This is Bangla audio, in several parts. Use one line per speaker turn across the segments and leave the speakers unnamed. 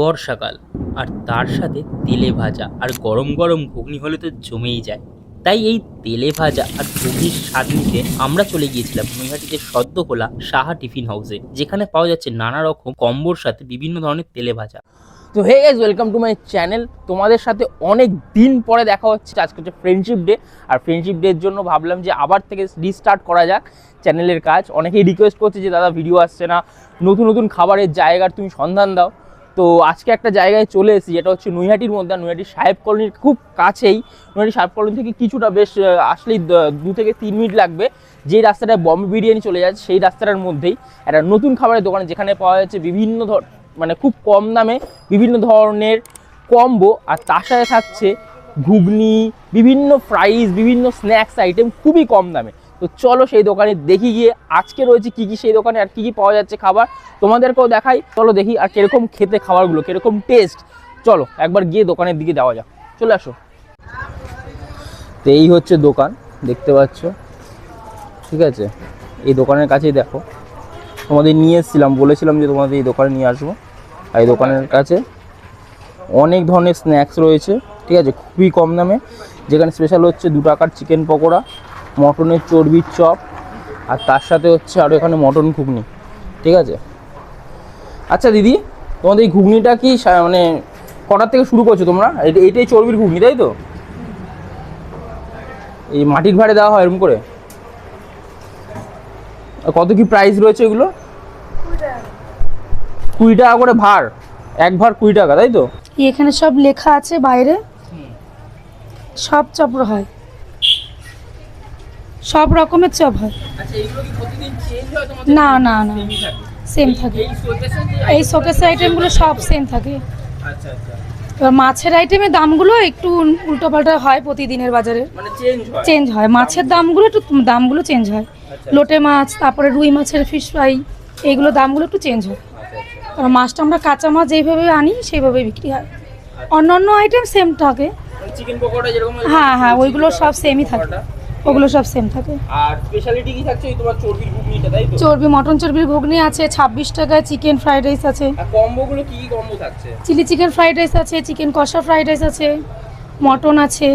বর্ষাকাল। আর তার সাথে তেলে ভাজা আর গরম গরম ঘুগনি হলে তো জমেই যায়। তাই এই তেলে ভাজা আর ঘুগনির স্বাদ নিতে আমরা চলে গিয়েছিলাম নৈহাটিতে সদ্য খোলা সাহা টিফিন হাউসে, যেখানে পাওয়া যাচ্ছে নানা রকম কম্বোর সাথে বিভিন্ন ধরনের তেলে ভাজা। তো hey guys welcome to my channel তোমাদের সাথে অনেক দিন পরে দেখা হচ্ছে, আজকে হচ্ছে ফ্রেন্ডশিপ ডে আর ফ্রেন্ডশিপ ডের জন্য ভাবলাম যে আবার থেকে রিস্টার্ট করা যাক চ্যানেলের কাজ। অনেকেই রিকোয়েস্ট করছে যে, দাদা ভিডিও আসছে না। নতুন নতুন খাবারের জায়গার তুমি সন্ধান দাও। তো আজকে একটা জায়গায় চলে এসেছি, যেটা হচ্ছে নৈহাটির মধ্যে। নৈহাটির সাহেব কলোনির খুব কাছেই। নৈহাটি সাহেব কলোনি থেকে কিছুটা বেশ আসলেই দু থেকে তিন মিনিট লাগবে। যেই রাস্তাটায় বম্বে বিরিয়ানি চলে যাচ্ছে, সেই রাস্তাটার মধ্যেই একটা নতুন খাবারের দোকান, যেখানে পাওয়া যাচ্ছে বিভিন্ন ধর মানে খুব কম দামে বিভিন্ন ধরনের কম্বো। আর তার সাথে থাকছে ঘুগনি, বিভিন্ন ফ্রাইজ বিভিন্ন স্ন্যাক্স আইটেম খুবই কম দামে। তো চলো সেই দোকানে দেখি গিয়ে আজকে রয়েছে কি কি সেই দোকানে আর কি কি পাওয়া যাচ্ছে খাবার। তোমাদেরকেও দেখাই, চলো দেখি আর কীরকম খেতে খাবারগুলো, কীরকম টেস্ট চলো, একবার গিয়ে দোকানের দিকে যাওয়া যাক। চলে আসো। তো এই হচ্ছে দোকান, দেখতে পাচ্ছ? ঠিক আছে? এই দোকানের কাছেই দেখো। তোমাদের নিয়ে এসেছিলাম, বলেছিলাম যে তোমাদের এই দোকানে নিয়ে আসব। আর এই দোকানের কাছে অনেক ধরনের স্ন্যাক্স রয়েছে। ঠিক আছে? খুবই কম দামে। যেখানে স্পেশাল হচ্ছে দু টাকার চিকেন পকোড়া। মটনের চর্বির চপ আর তার সাথে হচ্ছে আরও এখানে মটন ঘুগনি ঠিক আছে? আচ্ছা দিদি তোমাদের এই ঘুগনিটা কি মানে কটার থেকে শুরু করছ তোমরা? এটা- এটাই চর্বির ঘুগনি তাই তো? এই মাটির ভাড়ে দেওয়া হয় এরকম করে? কত কি প্রাইস রয়েছে এগুলো? কুড়ি টাকা করে ভার এক ভার কুড়ি টাকা তাই তো?
এখানে সব লেখা আছে বাইরে। সব চপ হয়। সব রকমের চপ হয়।
আচ্ছা
না না না। সেম থাকে?
এই
শোকেসের আইটেমগুলো সব সেম থাকে।
আচ্ছা আচ্ছা।
এবার মাছের আইটেমের দামগুলো একটু উল্টোপাল্টা হয় প্রতিদিনের বাজারে
মানে চেঞ্জ হয়?
মাছের দামগুলো একটু দামগুলো চেঞ্জ হয়। লোটে মাছ তারপরে রুই মাছের ফিশ ফ্রাই এইগুলো দামগুলো একটু চেঞ্জ হয়। কারণ মাছটা আমরা কাঁচা মাছ যেইভাবে আনি সেইভাবেই বিক্রি হয়। অন্য অন্য আইটেম সেম থাকে।
যেরকম হয়,
হ্যাঁ ওইগুলো সব সেমই থাকে। ওগুলো সব সেম থাকে।
আর স্পেশালিটি কি থাকছে ওই তোমার চর্বির ঘুগনিটা তাই তো?
চর্বি মটন চর্বির ঘুগনি আছে ছাব্বিশ টাকায় চিকেন ফ্রাইড রাইস আছে।
আর কম্বো গুলো কি কি কম্বো থাকছে?
চিলি চিকেন ফ্রাইড রাইস আছে চিকেন কষা ফ্রাইড রাইস আছে মটন আছে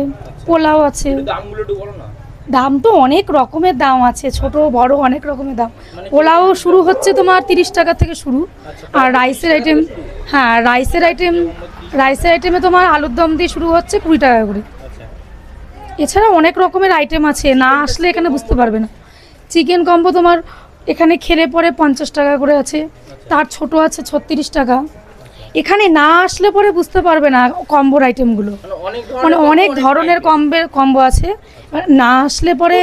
পোলাও আছে।
দামগুলো একটু বলো না।
দাম তো অনেক রকমের দাম আছে ছোট বড় অনেক রকমের দাম।
মানে
পোলাও শুরু হচ্ছে তোমার তিরিশ টাকা থেকে শুরু।
আচ্ছা,
আর রাইসের আইটেম হ্যাঁ রাইসের আইটেম রাইসের আইটেমে তোমার আলুর দম দিয়ে শুরু হচ্ছে কুড়ি টাকা করে।
আচ্ছা
এছাড়া অনেক রকমের আইটেম আছে না আসলে এখানে বুঝতে পারবে না। চিকেন কম্বো তোমার এখানে খেলে পরে পঞ্চাশ টাকা করে আছে তার ছোট আছে ছত্রিশ টাকা। এখানে না আসলে পরে বুঝতে পারবে না কম্বোর আইটেমগুলো
মানে অনেক
মানে
ধরনের
অনেক কম্বের কম্বো আছে। এবার না আসলে পরে?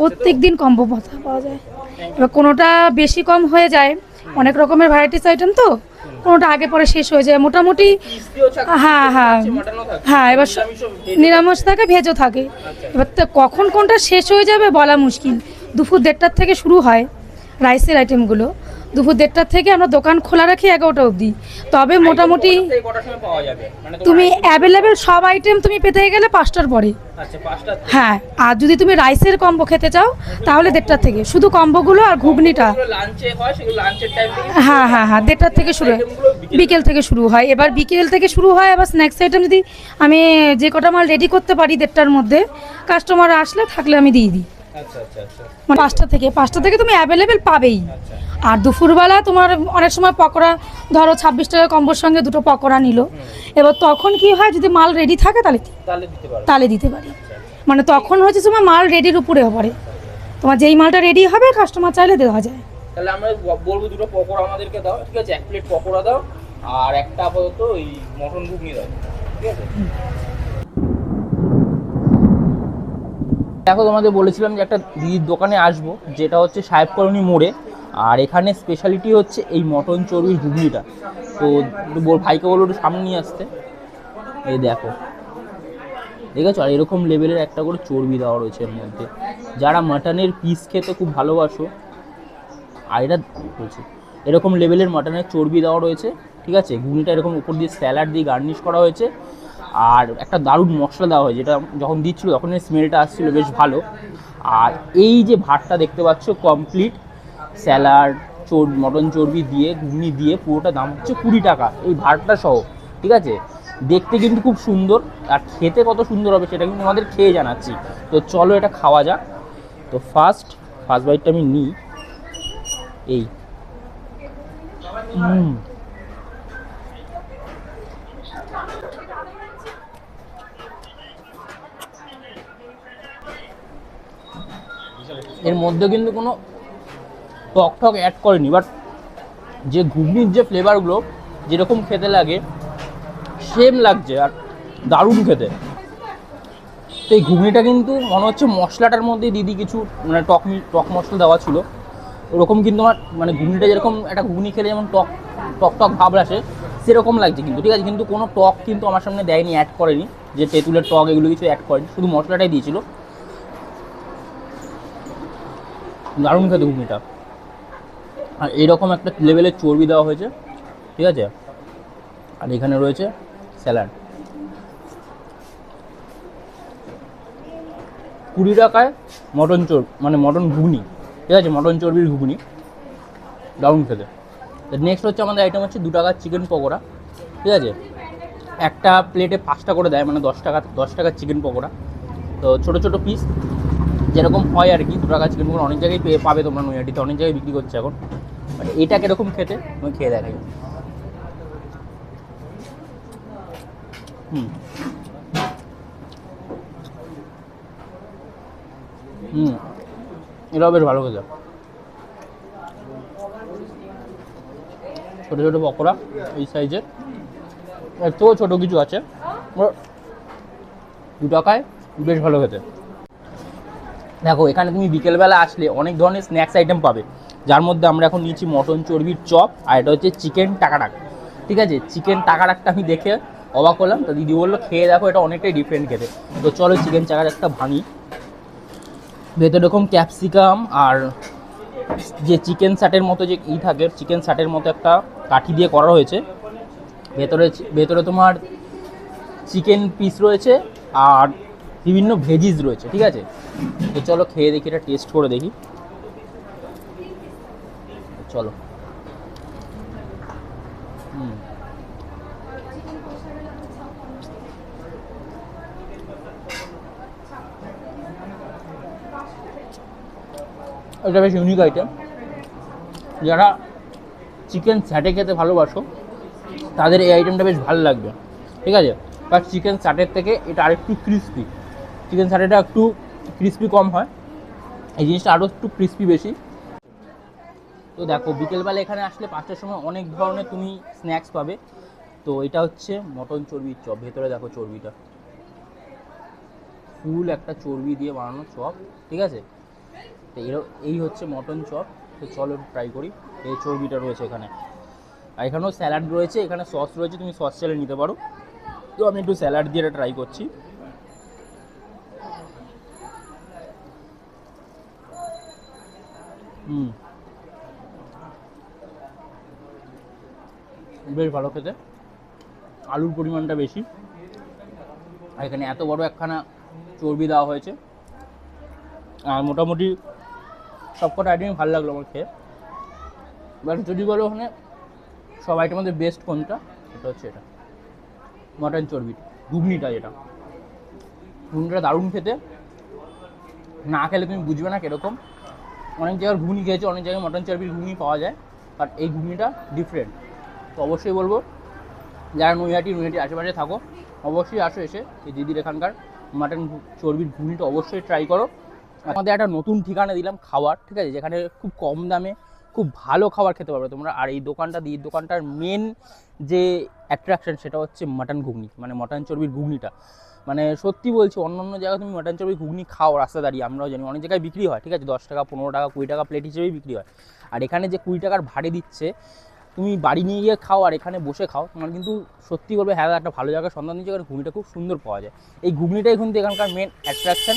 প্রত্যেক দিন কম্বো পাওয়া যায়। এবার কোনোটা বেশি কম হয়ে যায় অনেক রকমের ভ্যারাইটিস আইটেম তো। কোনোটা আগে পরে শেষ হয়ে যায়। মোটামুটি হ্যাঁ হ্যাঁ। হ্যাঁ এবার নিরামিষ থাকে ভেজও থাকে।
আচ্ছা।
এবার তো কখন কোনটা শেষ হয়ে যাবে বলা মুশকিল। দুপুর দেড়টার থেকে শুরু হয় রাইসের আইটেমগুলো দুপুর দেড়টার থেকে আমরা দোকান খোলা রাখি এগারোটা অবধি। তবে মোটামুটি তুমি অ্যাভেলেবেল সব আইটেম তুমি পেতে গেলে পাঁচটার পরে।
আচ্ছা
হ্যাঁ আর যদি তুমি রাইসের কম্বো খেতে চাও তাহলে দেড়টার থেকে। শুধু কম্বোগুলো আর ঘুগনিটা।
হয়
হ্যাঁ? হ্যাঁ দেড়টার থেকে শুরু হয়।
বিকেল
থেকে শুরু হয়। এবার বিকেল থেকে শুরু হয় এবার স্ন্যাক্স আইটেম যদি আমি যে কটা মাল রেডি করতে পারি দেড়টার মধ্যে কাস্টমার আসলে থাকলে আমি দিয়ে দিই।
আচ্ছা আচ্ছা
মানে পাঁচটা থেকে। পাঁচটা থেকে তুমি অ্যাভেলেবেল পাবেই। আর দুপুরবেলা তোমার অনেক সময় পকোড়া ধরো ছাব্বিশ টাকা কম্বোর সঙ্গে দুটো পকোড়া নিল। এবার তখন কি হয় যদি মাল রেডি থাকে তাহলে।
তাহলে দিতে পারি।
মানে তখন হচ্ছে তোমার মাল রেডির উপরে পড়ে। তোমার যেই মালটা রেডি হবে কাস্টমার চাইলে দেওয়া যায়।
তাহলে আমরা বলব দুটো পকোড়া আমাদেরকে দাও ঠিক আছে? এক প্লেট পকোড়া দাও আর একটা আপাতত ওই মটন ঘুগনি দাও ঠিক আছে? দেখো তোমাদের বলেছিলাম যে একটা দিদির দোকানে আসব যেটা হচ্ছে সাহেব কলোনি মোড়ে। আর এখানে স্পেশালিটি হচ্ছে এই মটন চর্বির ঘুগনিটা। তো ভাইকে বলো একটু সামনে নিয়ে আসতে। এই দেখো। ঠিক আছে আর এরকম লেভেলের একটা করে চর্বি দেওয়া রয়েছে এর মধ্যে। যারা মাটনের পিস খেতে খুব ভালোবাসো, আর এটা বলছি এরকম লেভেলের মাটনের চর্বি দেওয়া রয়েছে, ঠিক আছে? ঘুগনিটা এরকম উপর দিয়ে স্যালাড দিয়ে গার্নিশ করা হয়েছে। আর একটা দারুণ মশলা দেওয়া হয়, যেটা যখন দিচ্ছিল তখন স্মেলটা আসছিল, বেশ ভালো। আর এই যে ভাতটা দেখতে পাচ্ছ কমপ্লিট স্যালাড, চোর মটন চর্বি দিয়ে, ঘুগনি দিয়ে পুরোটা দাম হচ্ছে কুড়ি টাকা, এই ভাতটা সহ, ঠিক আছে? দেখতে কিন্তু খুব সুন্দর, আর খেতে কত সুন্দর হবে সেটা কিন্তু আমাদের খেয়ে জানাচ্ছি। তো চলো এটা খাওয়া যাক। তো ফার্স্ট ফার্স্ট বাইটটা আমি নিই। এই। এর মধ্যে কিন্তু কোনো টক টক অ্যাড করেনি বাট যে ঘুগনির যে ফ্লেভারগুলো যেরকম খেতে লাগে সেম লাগছে আর দারুণ খেতে। তো এই ঘুগনিটা কিন্তু মনে হচ্ছে মশলাটার মধ্যে দিদি কিছু মানে টক টক মশলা দেওয়া ছিল। ওরকম কিন্তু আমার মানে ঘুগনিটা যেরকম একটা ঘুগনি খেলে যেমন টক টক টক ভাব আসে, সেরকম লাগছে কিন্তু। ঠিক আছে, কিন্তু কোনো টক কিন্তু আমার সামনে দেয়নি অ্যাড করেনি। যে তেঁতুলের টক এগুলো কিছু অ্যাড করেনি, শুধু মশলাটাই দিয়েছিল। দারুণ খেতে ঘুগনিটা। আর এরকম একটা লেভেলের চর্বি দেওয়া হয়েছে, ঠিক আছে? আর এখানে রয়েছে স্যালাড কুড়ি টাকায় মটন চোর মানে মটন ঘুগনি, ঠিক আছে? মটন চর্বির ঘুগনি, দারুণ খেতে। নেক্সট হচ্ছে আমাদের আইটেম হচ্ছে দু টাকার চিকেন পকোড়া, ঠিক আছে? একটা প্লেটে পাঁচটা করে দেয় মানে দশ টাকা, দশ টাকার চিকেন পকোড়া। তো ছোটো ছোটো পিস যেরকম হয় আর কি দু টাকা চিকেন অনেক জায়গায় পেয়ে পাবে তোমরা নৈহাটিতে, অনেক জায়গায় বিক্রি করছে এখন। বাট এটা কীরকম খেতে, তুমি খেয়ে দেখাই হুম। হুম। এটাও বেশ ভালো খেতে। ছোটো ছোটো পকোড়া, এই সাইজের থেকেও ছোটো কিছু আছে। দু টাকায় বেশ ভালো খেতে। দেখো, এখানে তুমি বিকেলবেলা আসলে অনেক ধরনের স্ন্যাক্স আইটেম পাবে। যার মধ্যে আমরা এখন নিয়েছি মটন চর্বির চপ, আর এটা হচ্ছে চিকেন টাকাটাক। ঠিক আছে? চিকেন টাকাটাকটা আমি দেখে অবাক করলাম তো দিদি বলল, খেয়ে দেখো, এটা অনেকটাই ডিফারেন্ট খেতে। তো চলো চিকেন টাকাটাকটা ভাঙি। ভেতরে এরকম ক্যাপসিকাম আর যে চিকেন স্যাটের মতো যে ই থাকে, চিকেন স্যাটের মতো একটা কাঠি দিয়ে করা হয়েছে। ভেতরে ভেতরে তোমার চিকেন পিস রয়েছে আর বিভিন্ন ভেজিস রয়েছে, ঠিক আছে? তো চলো খেয়ে দেখি, এটা টেস্ট করে দেখি। চলো। এটা বেশ ইউনিক আইটেম যারা চিকেন স্যাটে খেতে ভালোবাসো, তাদের এই আইটেমটা বেশ ভালো লাগবে, ঠিক আছে? বাট চিকেন স্যাটের থেকে এটা আরেকটু ক্রিস্পি চিকেন স্যাটেটা একটু ক্রিস্পি কম হয়। এই জিনিসটা আরও একটু ক্রিস্পি বেশি। তো দেখো, বিকেলবেলা এখানে আসলে পাঁচটার সময় অনেক ধরনের তুমি স্ন্যাক্স পাবে। তো এটা হচ্ছে মটন চর্বির চপ। ভেতরে দেখো চর্বিটা। ফুল একটা চর্বি দিয়ে বানানো চপ, ঠিক আছে? তো এই হচ্ছে মটন চপ। তো চলো ট্রাই করি। এই চর্বিটা রয়েছে এখানে। আর এখানেও স্যালাড রয়েছে। এখানে সস রয়েছে। তুমি সস চালে নিতে পারো। তো আমি একটু স্যালাড দিয়ে ট্রাই করছি। হুম। বেশ ভালো খেতে। আলুর পরিমাণটা বেশি। আর এখানে এত বড় একখানা চর্বি দেওয়া হয়েছে। আর মোটামুটি সবকটা আইটেমই ভালো লাগল আমার খেয়ে। এবার যদি বলো ওখানে সব আইটেমের মধ্যে বেস্ট কোনটা, সেটা হচ্ছে এটা। মটন চর্বি ঘুগনিটা যেটা। ঘুগনিটা দারুণ খেতে। না খেলে তুমি বুঝবে না কীরকম। অনেক জায়গার ঘুগনি খেয়েছো, অনেক জায়গায় মটন চর্বির ঘুগনি পাওয়া যায় বাট এই ঘুগনিটা ডিফারেন্ট তো অবশ্যই বলব, যারা নৈহাটি, নৈহাটির আশেপাশে থাকো, অবশ্যই আসো এসে, এই দিদির এখানকার মাটন চর্বির ঘুগনিটা অবশ্যই ট্রাই করো। আমাদের একটা নতুন ঠিকানা দিলাম, খাওয়ার, ঠিক আছে? যেখানে খুব কম দামে খুব ভালো খাবার খেতে পারবে তোমরা। আর এই দোকানটা, দিদির দোকানটার মেন যে অ্যাট্রাকশন সেটা হচ্ছে মাটন ঘুগনি মানে মটন চর্বির ঘুগনিটা। মানে সত্যি বলছি অন্য অন্য জায়গায় তুমি মটন চর্বির ঘুগনি খাও রাস্তা দাঁড়িয়ে, আমরাও জানি। অনেক জায়গায় বিক্রি হয়, ঠিক আছে? দশ টাকা, পনেরো টাকা, কুড়ি টাকা প্লেট হিসেবেই বিক্রি হয়। আর এখানে যে কুড়ি টাকার ভাড়ে দিচ্ছে, তুমি বাড়ি নিয়ে গিয়ে খাও আর এখানে বসে খাও, তোমার কিন্তু সত্যি বলবে হ্যাঁ একটা ভালো জায়গার সন্ধান দিচ্ছে, এখানে ঘুগনিটা খুব সুন্দর পাওয়া যায়। এই ঘুগনিটাই কিন্তু এখানকার মেন অ্যাট্রাকশান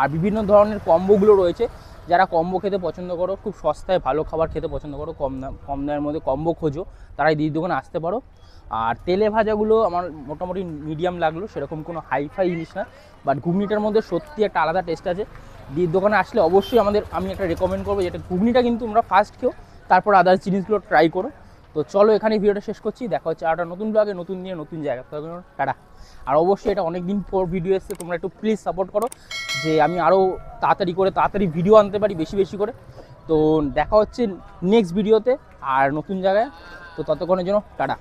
আর বিভিন্ন ধরনের কম্বোগুলো রয়েছে যারা কম্বো খেতে পছন্দ করো, খুব সস্তায় ভালো খাবার খেতে পছন্দ করো, কম দাম কম দামের মধ্যে কম্বো খোঁজো তারা এই দিদির দোকানে আসতে পারো। আর তেলে ভাজাগুলো আমার মোটামুটি মিডিয়াম লাগল, সেরকম কোনো হাইফাই জিনিস না বাট ঘুগনিটার মধ্যে সত্যি একটা আলাদা টেস্ট আছে। দিদির দোকানে আসলে অবশ্যই আমাদের, আমি একটা রেকমেন্ড করব যেটা ঘুগনিটা কিন্তু তোমরা ফার্স্ট খেও, তারপর আদার্স জিনিসগুলো ট্রাই করো। তো চলো এখানে ভিডিওটা শেষ করছি। দেখা হচ্ছে আর একটা নতুন ব্লগে নতুন নিয়ে নতুন জায়গা তো টাটা। আর অবশ্যই এটা অনেক দিন পর ভিডিও এসছে, তোমরা একটু প্লিজ সাপোর্ট করো। যে আমি আরও তাড়াতাড়ি করে, তাড়াতাড়ি ভিডিও আনতে পারি, বেশি বেশি করে। তো দেখা হচ্ছে নেক্সট ভিডিওতে আর নতুন জায়গায়। তো ততক্ষণের জন্য টাটা।